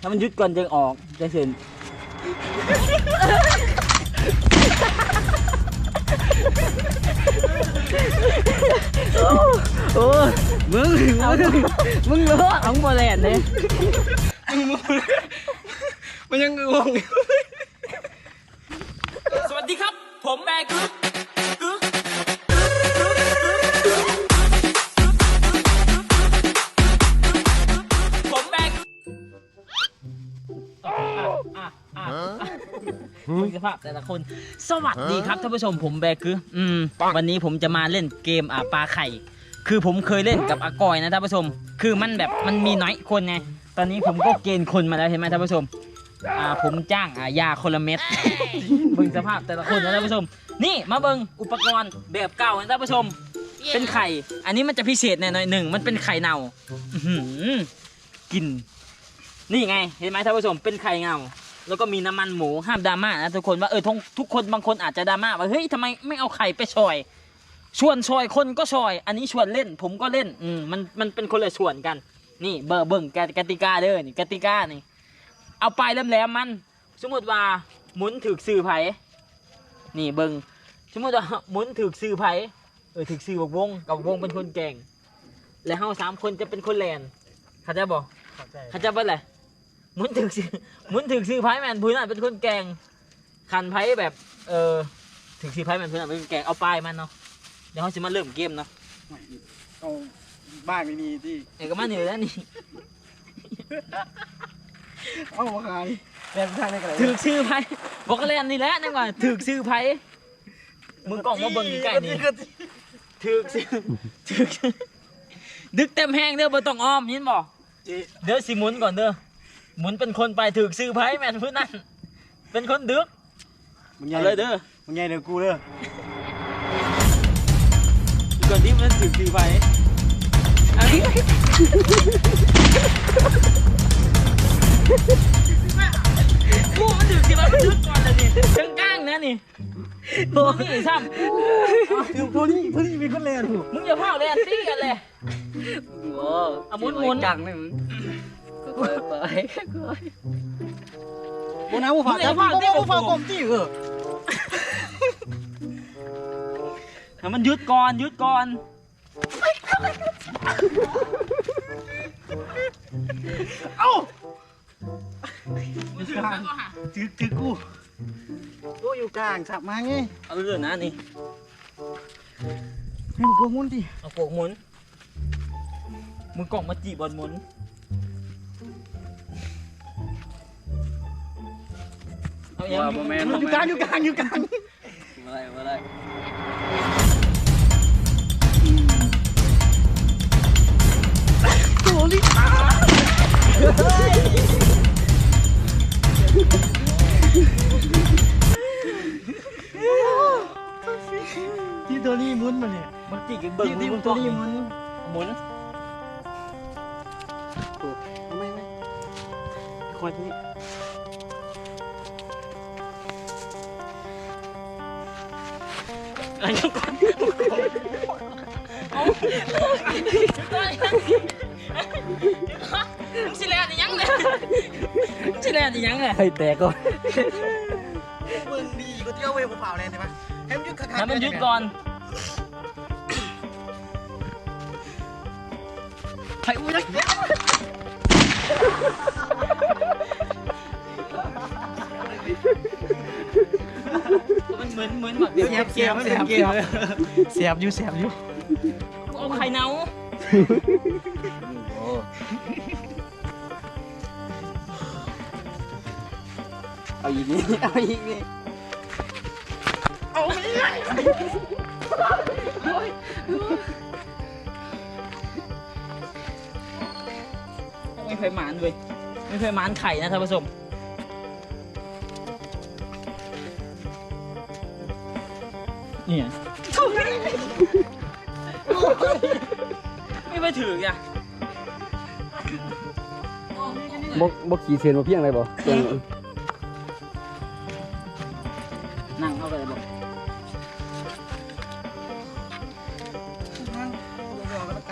ถ้ามันหยุดก่อนจึงออกจะเห็นโอ้มึงมึงมึงเลอะของโบแลนด์เลยมันยังงงอยู่สวัสดีครับ ผมแบกกึ๊กกึ๊ มึงสภาพแต่ละคน สวัสดีครับท่านผู้ชมผมแบกกึ๊กอืมวันนี้ผมจะมาเล่นเกมอะปลาไข่ คือผมเคยเล่นกับอากอยนะท่านผู้ชม คือมันแบบมันมีน้อยคนไงตอนนี้ผมก็เกณฑ์คนมาแล้วเห็นไหมท่านผู้ชมอ่าผมจ้างอ่ายาคนละเม็ดเบิ่งสภาพแต่ละคนนะท่านผู้ชม นี่มาเบิ่งอุปกรณ์แบบเก่านะท่านผู้ชม เป็นไข่ อันนี้มันจะพิเศษหน่อยหนึ่งมันเป็นไข่เน่าอื้อหือกลิน นี่ไงเห็นไหมท่านผู้ชมเป็นไข่เงา แล้วก็มีน้ำมันหมูห้ามดราม่านะทุกคนว่าเออทุกคนบางคนอาจจะดราม่าว่าเฮ้ยทำไมไม่เอาไข่ไปชอย ชวนชอยคนก็ชอย อันนี้ชวนเล่น ผมก็เล่นอืมมันมันเป็นคนละชวนกัน นี่เบอร์เบิ่งกติกติกาเด้อนี่กติกานี่ เอาไปแหลมๆมัน สมมติว่าหมุนถึกสื่อไผนี่เบิงสมมติว่าหมุนถึกสื่อไผเออถึกสื่อบอกวงกับวงเป็นคนแก่ง และเฮาสามคนจะเป็นคนแลนเขาใจบอกเขาใจะเป็นอะไรห มุนถึกสื่อหมุนถึกสื่อไผแมนพื้นนั่นเป็นคนแก่งคันไผแบบเออถึกสื่อไผแมนพื้นนั่นเป็นคนแก่งเอาปลายมันเนาะเดี๋ยวเขาจะมาเริ่มเกมเนาะเอาบ้านไม่มีที่เอกมาเหนือแล้วนี่เอามาขายแรงทางได้กันเลยถึกสื่อไผบอกกันแลนนี่แหละนั่นว่าถึกสื่อไผมึงกล้องมาเบิ่งใกล้ๆนี่ถึกสิถึกดึกเต็มแห้งเด้อบ่ต้องอ้อมยินบ่เดี๋ยวสิหมุนก่อนเด้อ หมุนเป็นคนไปถึกซื้อไพ่แม่นพื้นนั่นเป็นคนดึกมึงใหญ่เอาเลยเด้อมึงใหญ่เดี๋ยวกูเด้อก่อนที่มันถึกซื้อไพ่อันนี้กูมันถึกสิมันดึกก่อนเลยนี่กลางๆนะนี่ตัวนี่ซ้ำคือตัวนี้ตัวนี้มีคนแรงถูกมึงอย่าพาแลนตี้กันเลยเอาหมุนหมุนจังเลยมึง ก็ไปก็ไปโบน้ำกูฝากแล้วกูฝากกลมจี้เออให้มันยุดก่อนยุดก่อน เอ้าถือถือกูกูอยู่กลางสับมาไงเอาเรื่องนะนี่ให้กูมุนดิเอาโกกหมุนมึงกล่องมาจีบบอลมุน เอายังว่าบ่แม่นอยู่กลางอยู่กลางอยู่กลางมาได้มาได้ตัวลิที่ตัวนี้มุนมาเนี่ยมันจีกันเบิ่งที่ที่มึงตัวกล่องนี้มุนหมุนทำไมไหมคอยตัวนี้ อะไรยังก่อนเอามึงสิแลนอีหยังเลยมึงสิแลนอีหยังเลยให้แตกก่อนมึงดีก็เที่ยวเวฟเปล่าเลยใช่ไหมให้มันยึดขาให้มันยุดก่อนไผ่อุ้ยมันเมือนเหมือนแบบเสียบเสียบเสียบเสียบเสียบอยู่เสียบอยู่เอาไข่เน่าโอ้เอาอีกนี่เอาอีกนี่ไม่เคยหมานเว้ยไม่เคยหมานไข่นะท่านผู้ชม เนี่ยไม่ไปถืออะบกบกขี่เซียนมาเพียงอะไรบอกนั่งเข้าไปบอกนั่งรอก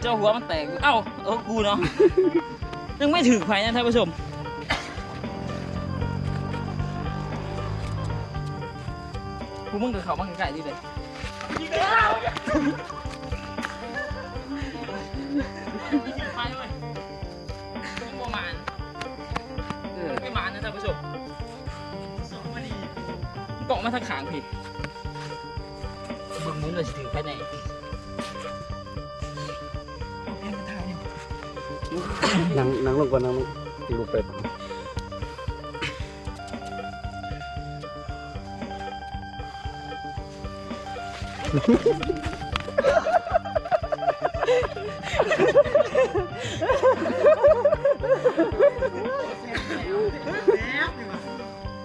เจ้าหัวมันแตก เอ้า เออ กูเนาะ ยังไม่ถึงไฟนะท่านผู้ชม กูมึงกับเขามาใกล้ๆนี่เลยไปเว้ยมึงบ่มานเออไม่มานะท่านผู้ชมสองมาดีมึงเกาะมาทางขางพี่บึงมุ้งเลยสิถือไปไหน นั่งนั่งลงก่อนนั่งลงที่ลูกเป็ด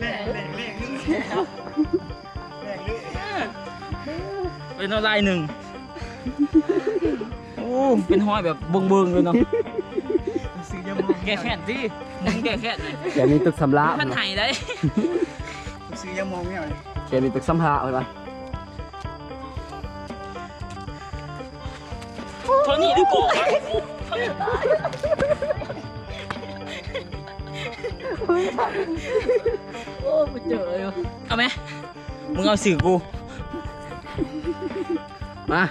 แรงแรงแรงนึงแรงเป็นอะไรหนึ่งโอ้เป็นห้อยแบบเบิ่งๆเลยเนาะ แก้แค้นสิมึงแก้แค้นเลยแกมีตึกสำลักท่านไห้ได้ซื้อยามองเนี่ยแกมีตึกสัมภาระเห็นปะโทนี่ดูโกะโอ้ไปเจอเลยเอาไหมมึงเอาสื่อกู มา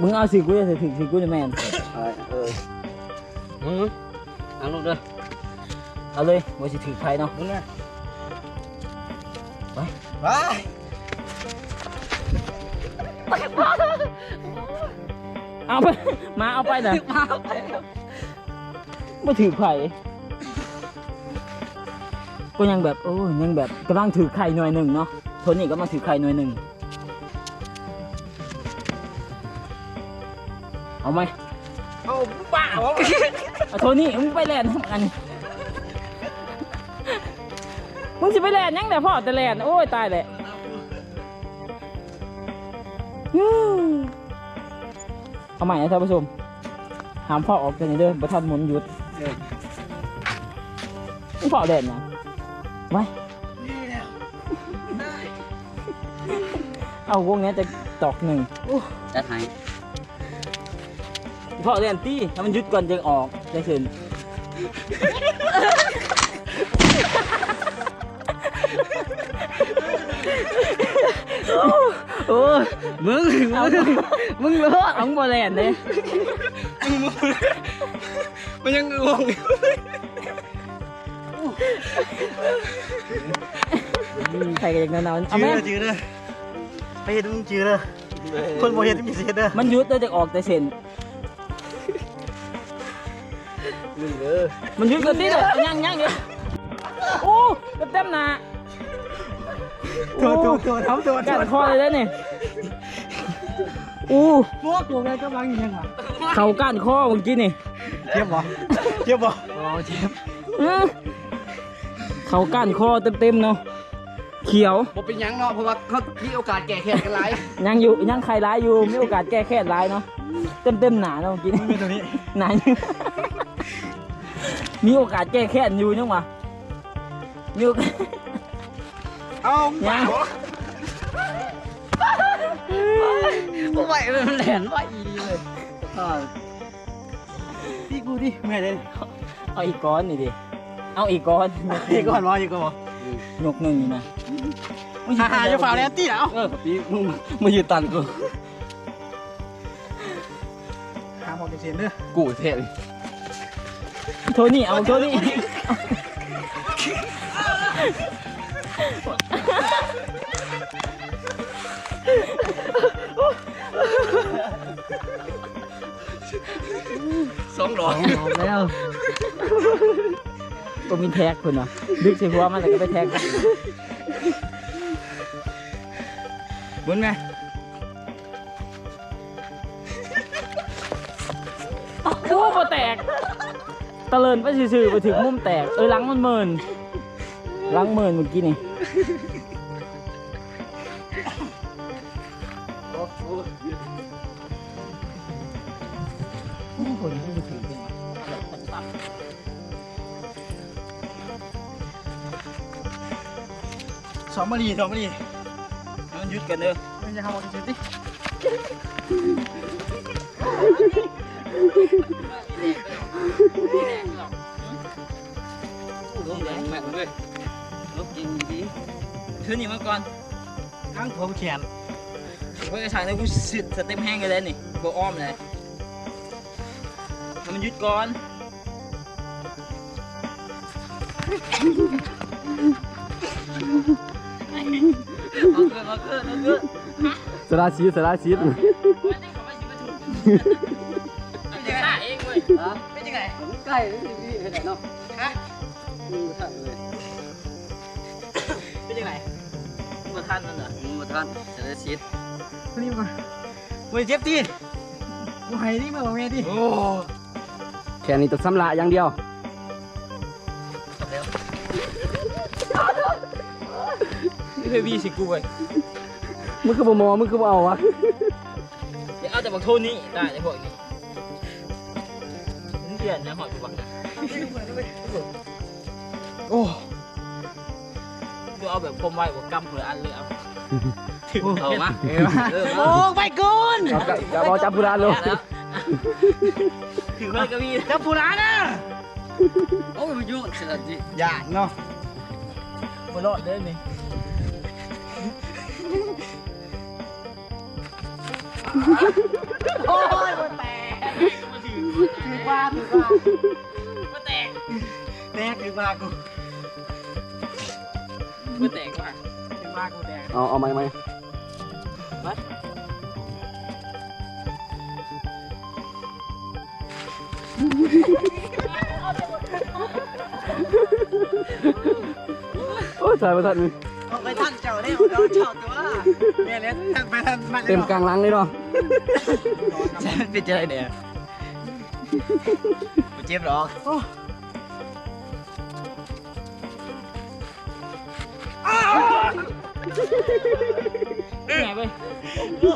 มึงเอาสื่อกูจะถึงสื่อกูจะแมนเอาเออ อืมนั่งลงเด้อเอาเลยว่าสิถือใครเนาะ มึงไงไป ไปเอาไป มาเอาไปนะมาเอาไปมาถือไข่ก็ยังแบบโอ้ยยังแบบกำลังถือไข่หน่วยหนึ่งเนาะโทนี่ก็มาถือไข่หน่วยหนึ่งเอาไหม เอาบ้าเหรอเอาโทนี่มึงไปแลนด์ทำกันมึงจะไปแลนด์ยังแต่พ่อแต่แลนด์โอ้ยตายแหละฮู้เอาใหม่นะท่านผู้ชมหามพ่อออกจากนี้เด้อประทันหมุนหยุดมึงพ่อแลนด์นะไว้นี่แล้วได้เอาวงนี้จะตอกหนึ่งจัดให้ พ่อแลนด์ตี้ถ้ามันหยุดก่อนจะออกจะขึ้นโอ้ยมึงมึงมึงเลอะเอาบอแลนด์เลยมันยังงงอยู่ใครกันอย่างนั้นเอาจืไหมดจืดเลยไปเห็นมึงจืดเลยคนบ่เห็นมีสิทธิ์เด้อมันหยุดแล้วจะออกแต่เส้น มึงเด้อมันหยุดกันที่เลยยังยังเดียวโอ้เต็มๆหนาตัวตัวตัวทำตัวกัดคอเลยได้เนี่ยอู้พวกตัวแม่กำลังยังอะเขาก้านคอเมื่อกี้นี่เทียบบ่เทียบบ่อ๋อเจ็บอื้อเขาก้านคอเต็มๆเนาะเขียวบ่เป็นหยังเนาะเพราะว่าเขามีโอกาสแก้แค้นกันหลายยังอยู่ยังใครร้ายอยู่มีโอกาสแก้แค้นร้ายเนาะเต็มเต็มๆหนาเนาะเมื่อกี้นี่มีตัวนี้หนาอยู่ มีโอกาสแก้แค้นอยู่ยังวะมีโอกาสเอายังบ่ไหวมันแหลนไหวอีดีเลยอ่าพี่กูดิเมื่อยเลยเอาอีกก้อนนี่ดิเอาอีกก้อนพี่ก่อนวะพี่ก่อนวะยกหนึ่งนี่นะฮ่าฮ่าจะฝ่าแล้วตีแล้วเออพี่มึงมายืนตันกูหาหมอกเกษตรเด้อกูเท่เลย โทนี่ เอาโทนี่ สองดอกแล้วตัวมีแท็กคุณเนาะดึกใส่หัวมันแล้วก็ไปแท็กกันบุญไหม ตะเลินไปซื่อๆไปถึงมุมแตก เอ้ยหลังมันเมินหลังเมินเมื่อกี้นี่คนที่ถือเป็นสองมาดีสองมาดีมันยุดกันเด้อมันจะหาหมอกเกษตรดิ ลงแดงแม่งเลยลบกินดีขึ้นนี่มาก่อนทั้งผมเขียนเฮ้ยกระชากนี่กูสิสเต็มแห้งกันเลยนี่โบอ้อมเลยให้มันหยุดก่อนเอาเกินเอาเกินเอาเกินสลาชีสสลาชีส ฆ่าเป็นยังไงใกล้พี่เห็นไหมเนาะฮะมือท่านเลยเป็นยังไงมาทันนั่นเหรอมือท่านสลาชีสนี่มาเว้ยเจ็บตีกูให้นี่มาบอกแม่ดิโอ้แค่นี้ต้องสำละอย่างเดียวนี่เพื่อวีสิกูเว้ยมึงคือบ่มอมึงคือบ่เอาวะเอาแต่บอกโทษนี้ได้ไอ้พวกนี้ เดือนนะหอยกูบักนะโอ้ดูเอาแบบคมไว้บอกกำเผื่ออันเลยเอาถึงเอามาเออโอ้ไปก่อนเอากะจะบอจับผู้ร้านเลยแล้วถึงเลยก็มีจับผู้ร้านนะโอ้ยมันยุ่งสลาชีสอย่าเนาะบนรอดเลยนี่โอ้ยมันแตกถือว่าถือ ว่ามาแตกแตกถือว่ากูมาแตกว่ะถือว่ากูแตกเอาเอาไหมไหมโอ้ยถ่ายมาทันเอาไปท่านเจ้าเนี่ยเอาเจ้าตัวแม่เลี้ยงท่านไปท่านมาเต็มกลางหลังเลยเนาะใช่เป็นอะไรเนี่ย กูเจ็บหรอกไงเว้ย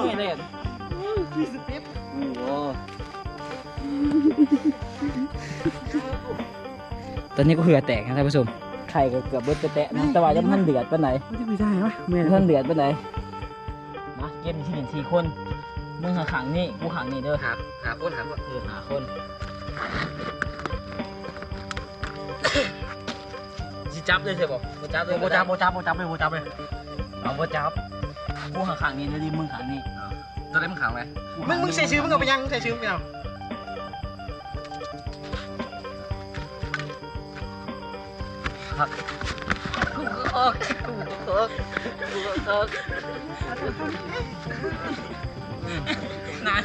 ไงเลยมีสเต็ปโอ้ตอนนี้ก็เหือแตกนะท่านผู้ชมไข่ก็เกือบเบิดจะแตะนะแต่ว่ายังพันเดือดปานไหนมันจะไม่ได้ปะแม่พันเดือดปานไหนมาเกมมีที่หนึ่งสี่คน มึงหาขังนี่กูขังนี่เด้อหาหาคนหาคนเออหาคนสิจับเลยใช่ป่ะบ่จับเลยโบจับโบจับโบจับเลยโบจับเลยเอาบ่จับกูหาขังนี่เดี๋ยวดิมึงขังนี่ตัวได้มึงขังไหมมึงมึงใส่ชื่อมึงเอาไปยังมึงใส่ชื่อมึงเอากูก็ออกกูก็ออกกูก็ ออกหนาว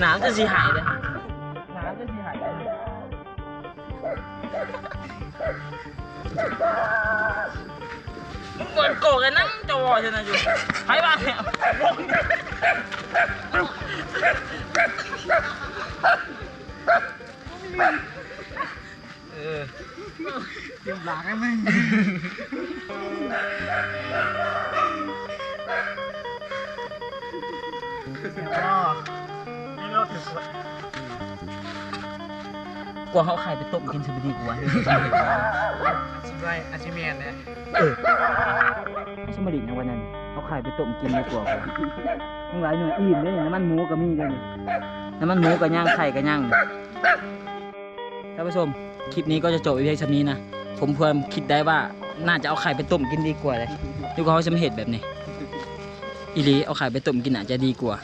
หนาวจะสิหายเลยหนาวจะสิ หายเลยมึงกดโกกันนั่งจอชนะอยู่ใครบ้างเนี่ยเออเดี๋ยวหลากให้มึงอ๋อนี่เราถือว่ากว่าเขาเอาไข่ไปต้มกินสบดีกว่าชิมไรอาชิเมียนเนี่ยไม่ใช่มาดิในวันนั้นเอาไข่ไปต้มกินดีกว่าทั้งหลายหน่วยอิ่มเลยน้ำมันหมูก็มีเลยนี่น้ำมันหมูกับย่างไข่กับย่างท่านผู้ชมคลิปนี้ก็จะจบไปเพียงเท่านี้นะผมเพิ่มคิดได้ว่าน่าจะเอาไข่ไปต้มกินดีกว่าเลยดีกว่าเขาจะไม่เห็ดแบบนี้ อีลีเอาไข่ไปต้มกินอาจจะดีกว่า